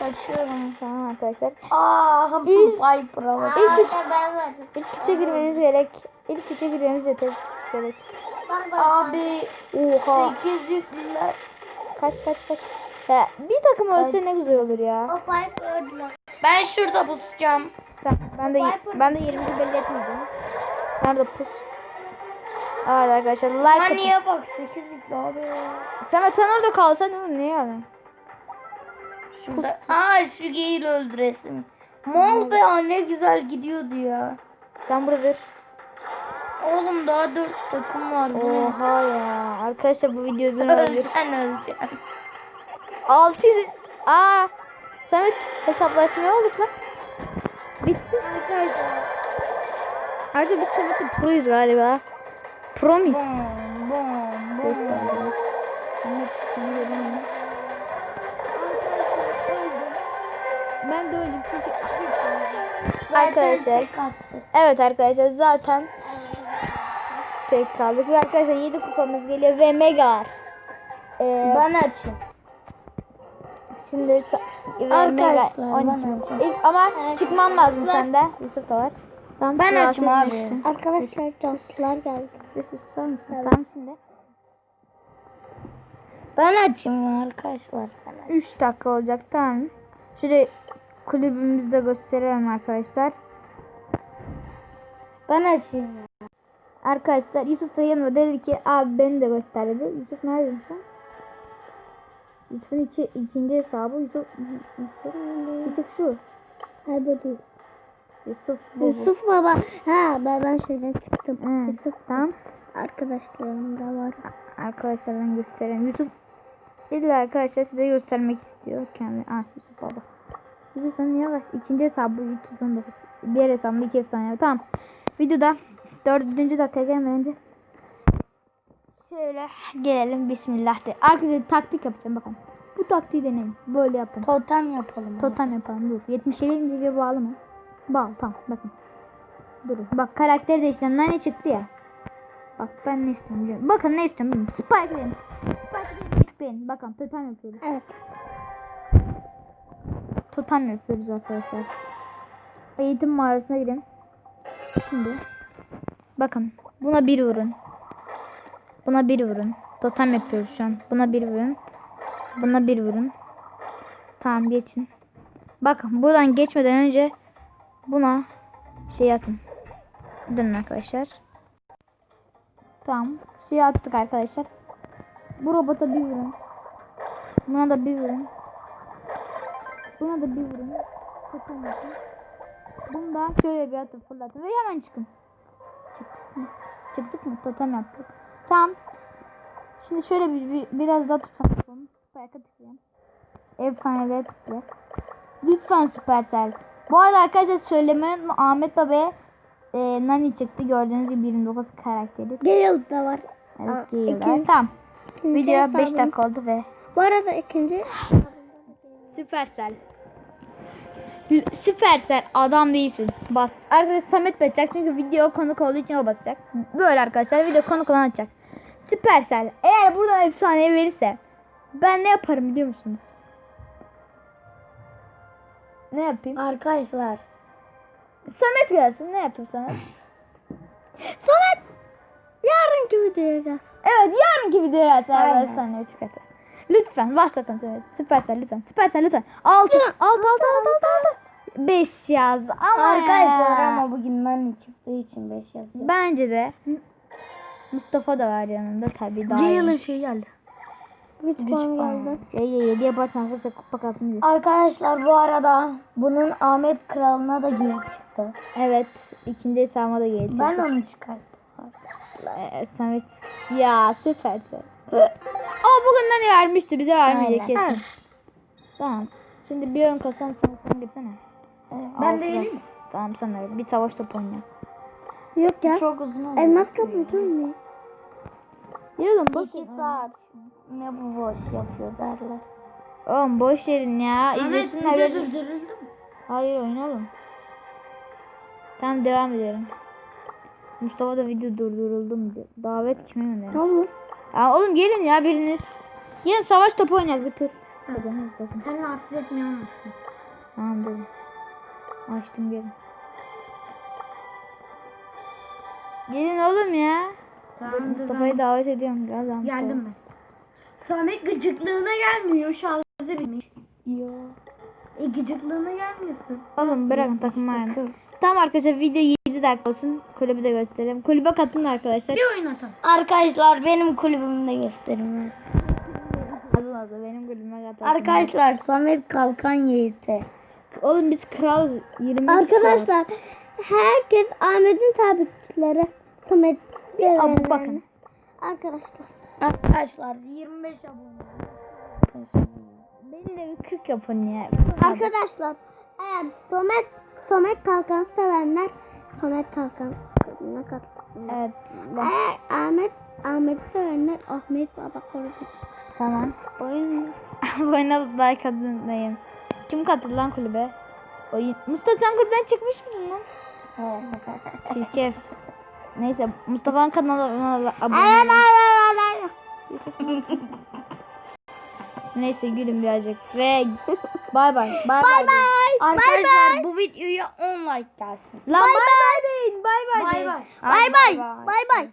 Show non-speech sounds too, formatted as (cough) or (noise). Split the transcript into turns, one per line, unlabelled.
Açıyorum.
Tamam arkadaşlar.
Aa,
İlk-
Viper'a bak.
İlk üç, ilk üçe girmeniz gerek. İlk üçe girmeniz yeter. Gerek.
Abi
Oha.
8 yüklüler.
Kaç kaç kaç. Ya bir takım ölse ne güzel olur ya.
Ben şurada pusacağım.
Tamam, ben de ben de yerimizi belli etmeyeceğim. Nerede pus? Evet arkadaşlar like
Ama
atın.
niye bak 8 yüklü abi.
Sen sen orada kalsan? Niye yani?
Şurada. Aa şu geyil öldüresin. Mol be ya ne güzel gidiyordu ya.
Sen burada dur.
Oğlum daha 4 takım var.
Oha ya. Arkadaşlar bu video uzun olabilir.
Öleceksin öleceksin.
600 Aa! Samet hesaplaşmaya olduk lan. Bitti.
Arkadaşlar.
Ayrıca biz Samet'in proyuz galiba. Pro muyuz?
Bom bom bom.
Samet Ben de öldüm çünkü Arkadaşlar evet arkadaşlar zaten tek kaldık ve arkadaşlar 7 kupamız geliyor ve mega. Ee,
Ben açayım.
Şimdi ve mega
ben
12
açayım.
İlk, ama çıkman lazım sende. Yusuf da var. Tamam,
Ben açayım abi.
Arkadaşlar dostlar geldi.
Yusuf susar mısın? Tamam şimdi.
Ben açayım arkadaşlar. Ben açayım.
3 dakika olacak tamam. Şöyle kulübümüzde gösterelim arkadaşlar.
Ben açayım.
Arkadaşlar Yusuf da yanıma dedi ki abi beni de göster dedi. Yusuf neredesin sen? Yusuf'un iki, ikinci hesabı Yusuf, Yusuf, Yusuf şu.
Ha bu değil.
Yusuf bu.
Yusuf baba. Ha ben, ben şeyden çıktım.
Hı,
Yusuf
tamam.
arkadaşlarım da var.
Arkadaşlardan göstereyim. Yusuf illa arkadaşlar size göstermek istiyor kendi. Ah Yusuf baba. Yusuf sen yavaş. İkinci hesabı Yusuf'un dokuz. Diğer hesabımda iki efsane. var. Tamam. Videoda dördüncü dakika gelmeden önce şöyle gelelim bismillah de. Arkadaşlar taktik yapacağım bakın. Bu taktiği deneyin. Böyle yapın.
Totem yapalım.
Totem yapalım dur. 77 ince bağlı mı? Bağlı tamam bakın. Durun. Bak karakter değiştirdim. Ne çıktı ya. Bak ben ne istiyorum. Bakın ne istiyorum bilmiyorum. Spike dedim. Spike dedim. Tıklayın. Bakın totem yapıyoruz.
Evet.
Totem yapıyoruz arkadaşlar. Eğitim mağarasına girin. Şimdi. Bakın. Buna bir vurun. Buna bir vurun. Totem yapıyoruz şu an. Buna bir vurun. Buna bir vurun. Tamam geçin. Bakın buradan geçmeden önce buna şey atın. Dönün arkadaşlar. Tamam. Şey attık arkadaşlar. Bu robota bir vurun. Buna da bir vurun. Buna da bir vurun. Atın. Bunu da şöyle bir atın fırlatın ve hemen çıkın. Çık. Hı. Çıktık mı? Totem yaptık. Tamam. Şimdi şöyle bir, bir biraz daha tutsam onu. Spike'a tıklayayım. Efsanelere tıklayalım. Lütfen Supercell. Bu arada arkadaşlar söylemeyi unutma. Ahmet Baba'ya e, Nani çıktı. Gördüğünüz gibi 29 karakteri.
Gale da var.
Evet geliyorlar.
ikinci-
Tamam. Video 5
hesabım.
dakika oldu ve
Bu arada ikinci (laughs)
Supercell. L- Supercell adam değilsin. Bas. Arkadaşlar Samet basacak çünkü video konuk olduğu için o basacak. Böyle arkadaşlar video konuk olan açacak. Supercell eğer buradan efsane verirse ben ne yaparım biliyor musunuz? Ne yapayım?
Arkadaşlar.
Samet gelsin ne yapayım Samet?
Samet yarınki videoya gel.
Evet yarınki videoya gelsin
Aynen.
efsane çıkarsa. Lütfen başlatın Samet. Supercell lütfen. Supercell lütfen. 6 6 6 6 6 5 yaz ama
Arkadaşlar
ya.
ama bugün Nani çıktığı için 5 yazıyor.
Bence de Mustafa da var yanında tabii daha
Gale'ın
iyi.
şey geldi.
Güç puanı geldi.
Ya ya ya diye yaparsanız da kupa kasmayacak.
Arkadaşlar bu arada bunun Ahmet Kralı'na da gir çıktı.
Evet ikinci hesabıma da geldi.
Ben onu çıkarttım.
Samet. Ya süpersin. Ama bugün ne vermişti bize vermeyecek kesin. Tamam. Şimdi bir ön kasan sen, sen girsene.
Ben
Altıda.
de geleyim mi?
Tamam sen de bir savaş topu oyna.
Yok ya.
Çok uzun oldu.
Elmas kapı mi?
Yürüdüm boş
2 saat. Ne bu boş yapıyor derler.
Oğlum boş verin ya. İzlesinler.
Durduruldu mu?
Hayır oyna oğlum. Tamam devam edelim. Mustafa da video durduruldu mu diyor. Davet kime
Ne
gönderin? Ya oğlum gelin ya biriniz. Yine savaş topu oynayalım bir tur. Kadını izlesin.
Sen rahatsız etmiyor musun?
Tamam dedim. Açtım gelin. Gelin oğlum ya.
Tamam
Mustafa'yı davet ediyorum. Gel lan.
Geldim ben. Samet gıcıklığına gelmiyor. Şarjı bitmiş.
Yo.
E gıcıklığına gelmiyorsun.
Oğlum bırakın takım ayağını. Tamam arkadaşlar video 7 dakika olsun. Kulübü de gösterelim. Kulübe katılın arkadaşlar.
Bir oyun atalım.
Arkadaşlar benim kulübümde gösterin.
Allah Allah benim kulübüme katılın.
Arkadaşlar Samet Kalkan Yiğit'i.
Oğlum biz kral 20 kişi var.
Arkadaşlar herkes Ahmet'in takipçileri. Samet
Abi bakın.
Arkadaşlar.
Arkadaşlar 25 abone.
Beni de bir 40 yapın ya.
Arkadaşlar eğer Samet Samet Kalkan sevenler Samet Kalkan ne katılsın.
Evet.
Eğer Ahmet Ahmet sevenler Ahmet Baba korusun.
Tamam.
Oyun (laughs)
Abone olup like atmayın. Kim katıldı lan kulübe? Oyun. Mustafa sen kulüpten çıkmış mısın lan? Çirkef. Neyse Mustafa'nın kanalına abone olun. Neyse gülün birazcık. Ve bay bay. Bay bay.
Arkadaşlar bu videoya 10 like gelsin.
Lan bay bay deyin. Bay bay deyin.
bay.
Hadi
Bay bay. Bay bay.